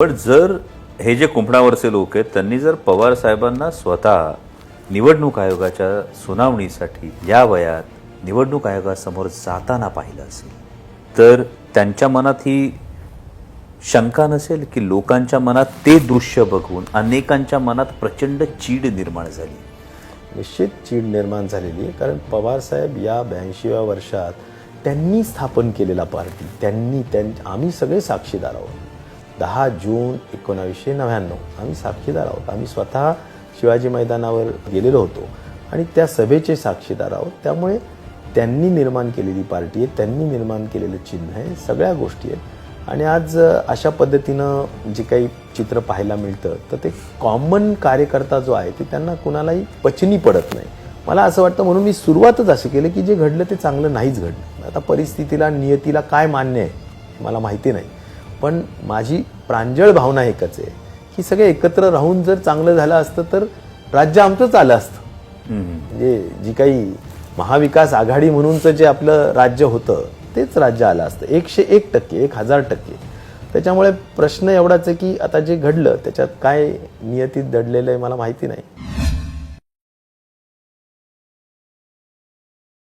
पण जर हे जे कुंपणावरचे लोक आहेत त्यांनी जर पवार साहेबांना स्वतः निवडणूक आयोगाच्या सुनावणीसाठी या वयात निवडणूक आयोगासमोर जाताना पाहिलं असेल तर त्यांच्या मनात ही शंका नसेल की लोकांच्या मनात ते दृश्य बघून अनेकांच्या मनात प्रचंड चीड निर्माण झाली? निश्चित चीड निर्माण झालेली आहे कारण पवारसाहेब या ब्याऐंशीव्या वर्षात त्यांनी स्थापन केलेला पार्टी त्यांनी त्यां आम्ही सगळे साक्षीदार आहोत. दहा जून एकोणावीसशे नव्याण्णव. आम्ही साक्षीदार आहोत. आम्ही स्वतः शिवाजी मैदानावर गेलेलो होतो. आणि त्या सभेचे साक्षीदार आहोत. त्यामुळे त्यांनी निर्माण केलेली पार्टी आहे त्यांनी निर्माण केलेलं चिन्ह आहे सगळ्या गोष्टी आहेत. आणि आज अशा पद्धतीनं जे काही चित्र पाहायला मिळतं तर ते कॉमन कार्यकर्ता जो आहे ते त्यांना कुणालाही पचनी पडत नाही. मला असं वाटतं म्हणून मी सुरुवातच असं केलं की जे घडलं ते चांगलं नाहीच घडलं. आता परिस्थितीला नियतीला काय मान्य आहे मला माहिती नाही. पण माझी प्रांजळ भावना एकच आहे. की सगळे एकत्र राहून जर चांगलं झालं असतं तर राज्य आमचंच आलं असतं. म्हणजे जी काही महाविकास आघाडी म्हणूनचं जे आपलं राज्य होतं तेच राज्य आलं असतं. एकशे एक टक्के एक हजार टक्के. त्याच्यामुळे प्रश्न एवढाच आहे की आता जे घडलं त्याच्यात काय नियतीत दडलेलं आहे मला माहिती नाही.